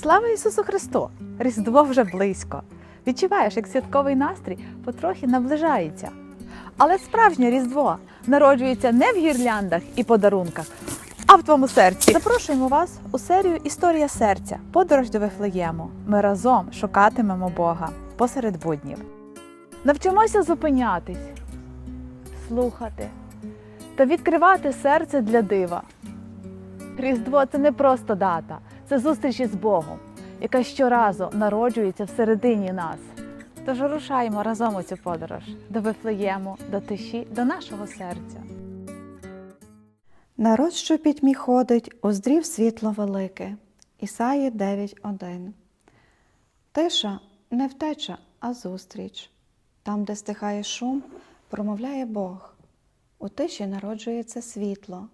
Слава Ісусу Христу! Різдво вже близько. Відчуваєш, як святковий настрій потрохи наближається. Але справжнє Різдво народжується не в гірляндах і подарунках, а в твоєму серці. Запрошуємо вас у серію Історія серця. Подорож до Вифлеєму. Ми разом шукатимемо Бога посеред буднів. Навчимося зупинятись, слухати та відкривати серце для дива. Різдво це не просто дата, це зустріч із Богом, яка щоразу народжується всередині нас. Тож рушаємо разом у цю подорож до Вифлеєму, до тиші, до нашого серця. Народ, що пітьмі ходить, уздрів світло велике. Ісаї 9.1. Тиша не втеча, а зустріч. Там, де стихає шум, промовляє Бог. У тиші народжується світло.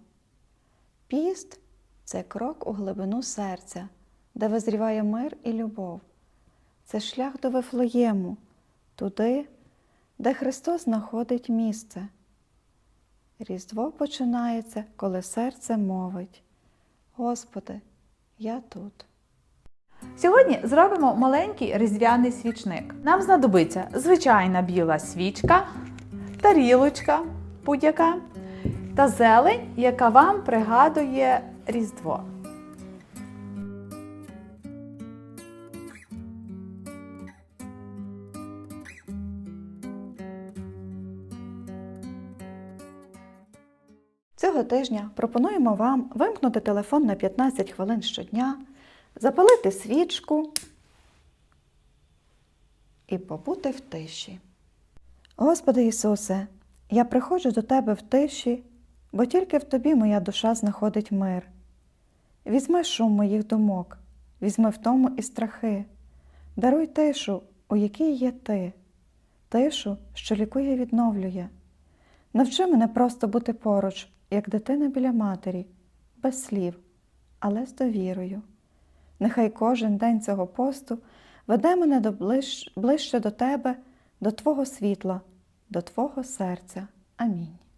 Піст це крок у глибину серця, де визріває мир і любов. Це шлях до Вифлеєму, туди, де Христос знаходить місце. Різдво починається, коли серце мовить. Господи, я тут. Сьогодні зробимо маленький різдвяний свічник. Нам знадобиться звичайна біла свічка, тарілочка будь-яка та зелень, яка вам пригадує Різдво. Цього тижня пропонуємо вам вимкнути телефон на 15 хвилин щодня, запалити свічку і побути в тиші. Господи Ісусе, я приходжу до Тебе в тиші, бо тільки в Тобі моя душа знаходить мир. Візьми шум моїх думок, візьми втому і страхи, даруй тишу, у якій є Ти, тишу, що лікує і відновлює. Навчи мене просто бути поруч, як дитина біля матері, без слів, але з довірою. Нехай кожен день цього посту веде мене до ближ... ближче до Тебе, до Твого світла, до Твого серця. Амінь.